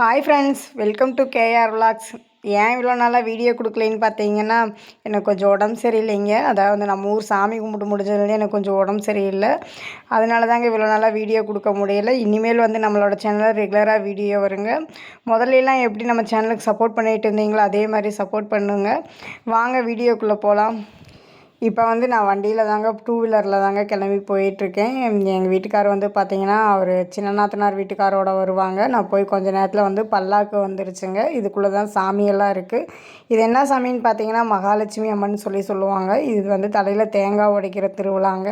Hi friends welcome to KR vlogs ஏன் இவ்வளோ நாளாக வீடியோ கொடுக்கலைன்னு பார்த்தீங்கன்னா எனக்கு கொஞ்சம் உடம்பு சரியில்லைங்க. அதாவது நம்ம ஊர் சாமி கும்பிட்டு முடிஞ்சதுலேருந்து எனக்கு கொஞ்சம் உடம்பு சரியில்லை. அதனால தாங்க இவ்வளோ நாளாக வீடியோ கொடுக்க முடியல. இனிமேல் வந்து நம்மளோட சேனலில் ரெகுலராக வீடியோ வருங்க. முதல்லலாம் எப்படி நம்ம சேனலுக்கு சப்போர்ட் பண்ணிகிட்டு இருந்தீங்களோ அதே மாதிரி சப்போர்ட் பண்ணுங்க. வாங்க வீடியோக்குள்ளே போகலாம் இப்போ வந்து நான் வண்டியில் தாங்க டூ வீலரில் தாங்க கிளம்பி போயிட்டுருக்கேன். எங்கள் வீட்டுக்கார் வந்து பார்த்திங்கன்னா அவர் சின்ன நாத்தனார் வீட்டுக்காரோட வருவாங்க. நான் போய் கொஞ்ச நேரத்தில் வந்து பல்லாக்கு வந்துருச்சுங்க. இதுக்குள்ளே தான் சாமியெல்லாம் இருக்குது இது என்ன சாமின்னு பார்த்தீங்கன்னா மகாலட்சுமி அம்மன் சொல்லி சொல்லுவாங்க. இது வந்து தலையில் தேங்காய் உடைக்கிற திருவிழாங்க.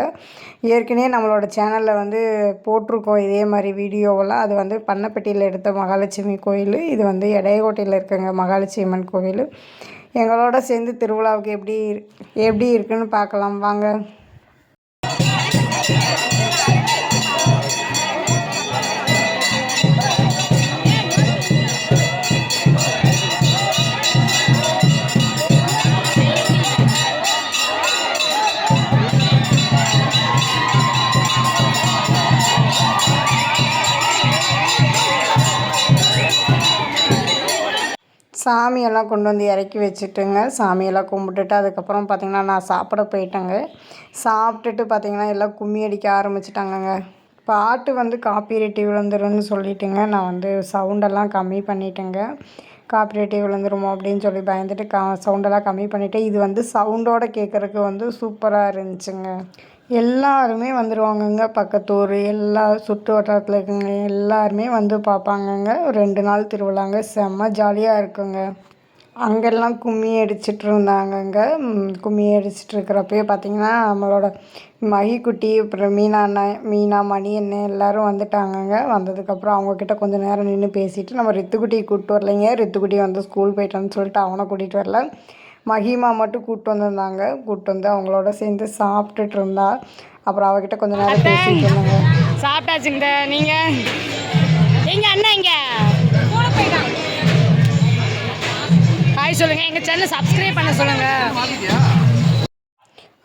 ஏற்கனவே நம்மளோட சேனலில் வந்து போட்டிருக்கோம் இதே மாதிரி வீடியோவெல்லாம். அது வந்து பண்ணப்பட்டியில் எடுத்த மகாலட்சுமி கோயில். இது வந்து எடையகோட்டையில் இருக்குங்க மகாலட்சுமி அம்மன் கோயில். எங்களோட சேர்ந்து திருவிழாவுக்கு எப்படி எப்படி இருக்குன்னு பார்க்கலாம். வாங்க. சாமியெல்லாம் கொண்டு வந்து இறக்கி வச்சுட்டுங்க. சாமியெல்லாம் கும்பிட்டுட்டு அதுக்கப்புறம் பார்த்திங்கன்னா நான் சாப்பிட போயிட்டேங்க. சாப்பிட்டுட்டு பார்த்திங்கன்னா எல்லாம் கும்மி அடிக்க ஆரம்பிச்சிட்டாங்கங்க. பாட்டு வந்து காப்பிரைட்டி விழுந்துரும்னு சொல்லிட்டுங்க. நான் வந்து சவுண்டெல்லாம் கம்மி பண்ணிட்டேங்க. காப்பிரைட்டி விழுந்துருமோ அப்படின்னு சொல்லி பயந்துட்டு கா சவுண்டெல்லாம் கம்மி பண்ணிவிட்டு இது வந்து சவுண்டோடு கேட்குறக்கு வந்து சூப்பராக இருந்துச்சுங்க. எல்லாருமே வந்துடுவாங்கங்க பக்கத்தூர் எல்லா சுற்று வட்டாரத்தில் இருக்கவங்க எல்லாருமே வந்து பார்ப்பாங்கங்க ரெண்டு நாள் திருவிழாங்க. செம்ம ஜாலியாக இருக்குங்க. அங்கெல்லாம் கும்மி அடிச்சிட்டு இருந்தாங்கங்க கும்மி அடிச்சிட்டு இருக்கிறப்பயே பார்த்தீங்கன்னா நம்மளோட மகிக்குட்டி அப்புறம் மீனா அண்ணன் மீனா மணி அண்ணன் எல்லோரும் வந்துட்டாங்கங்க. வந்ததுக்கப்புறம் அவங்கக்கிட்ட கொஞ்சம் நேரம் நின்று பேசிவிட்டு நம்ம ரித்துக்குட்டியை கூப்பிட்டு வரலைங்க. ரித்துக்குட்டி வந்து ஸ்கூல் போயிட்டான்னு சொல்லிட்டு அவனை கூட்டிகிட்டு வரல. மகிமா மட்டும் கூப்பிட்டு வந்திருந்தாங்க. கூப்பிட்டு வந்து அவங்களோட சேர்ந்து சாப்பிட்டுட்டு இருந்தா. அப்புறம் அவகிட்ட கொஞ்ச நேரம் பேசிட்டு இருந்தாங்க. சாப்பிட்டாச்சுங்க நீங்க. எங்க அண்ணா இங்க? ஹாய் சொல்லுங்க. எங்க சேனல் சப்ஸ்கிரைப் பண்ண சொல்லுங்க.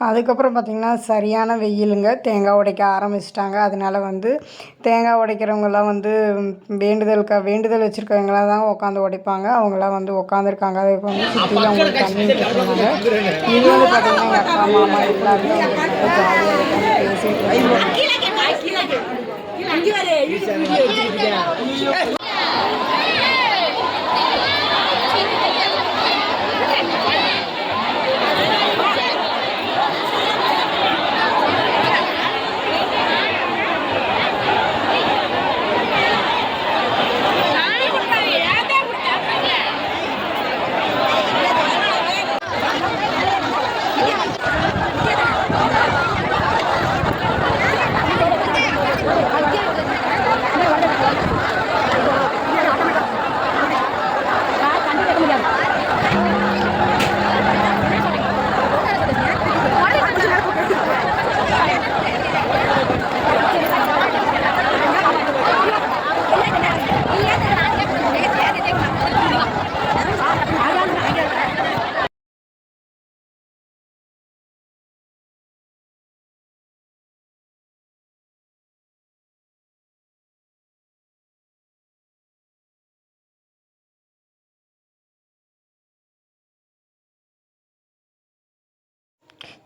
அதுக்கப்புறம் பார்த்திங்கன்னா சரியான வெயிலுங்க. தேங்காய் உடைக்க ஆரம்பிச்சிட்டாங்க. அதனால வந்து தேங்காய் உடைக்கிறவங்கெல்லாம் வந்து வேண்டுதலுக்கு வேண்டுதல் வச்சுருக்கவங்களாம் தான் உட்காந்து உடைப்பாங்க. அவங்களாம் வந்து உட்காந்துருக்காங்க. அதுக்கு வந்து சுற்றிலும் அவங்களுக்கு தண்ணி விட்டுருந்தாங்க இது வந்து பார்த்திங்கன்னா எங்கள் அக்கா மாமா எல்லாருமே ஜாலியாக பேசிட்டு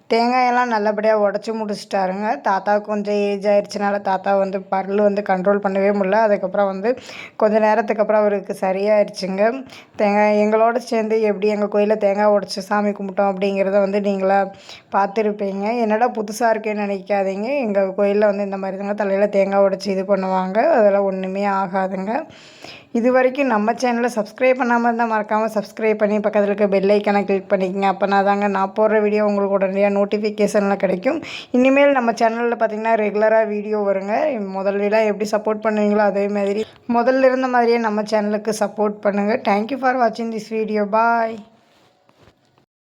தேங்காயெல்லாம் நல்லபடியாக உடச்சி முடிச்சிட்டாருங்க. தாத்தா கொஞ்சம் ஏஜ் ஆயிடுச்சுனால தாத்தா வந்து பரல் வந்து கண்ட்ரோல் பண்ணவே முடியல. அதுக்கப்புறம் வந்து கொஞ்சம் நேரத்துக்கு அப்புறம் அவருக்கு சரியாயிடுச்சுங்க தேங்காய் எங்களோட சேர்ந்து எப்படி எங்கள் கோயிலில் தேங்காய் உடச்சி சாமி கும்பிட்டோம் அப்படிங்கிறத வந்து நீங்களாக பார்த்துருப்பீங்க. என்னடா புதுசாக இருக்கேன்னு நினைக்காதீங்க. எங்கள் கோயிலில் வந்து இந்த மாதிரி தாங்க தலையில் தேங்காய் உடச்சி இது பண்ணுவாங்க. அதெல்லாம் ஒன்றுமே ஆகாதுங்க. இது வரைக்கும் நம்ம சேனலை சப்ஸ்கிரைப் பண்ணாமல் இருந்தால் மறக்காமல் சப்ஸ்கிரைப் பண்ணி பக்கத்தில் இருக்க பெல் ஐக்கனை கிளிக் பண்ணிக்கங்க. அப்போனா தாங்க நான் போடுற வீடியோ உங்களுக்கு உடனடியாக நோட்டிஃபிகேஷனில் கிடைக்கும். இனிமேல் நம்ம சேனலில் பார்த்திங்கன்னா ரெகுலராக வீடியோ வருங்க. முதல்லாம் எப்படி சப்போர்ட் பண்ணுவீங்களோ அதே மாதிரி. முதல்ல இருந்த மாதிரியே நம்ம சேனலுக்கு சப்போர்ட் பண்ணுங்கள் தேங்க்யூ ஃபார் வாட்சிங் திஸ் வீடியோ பாய்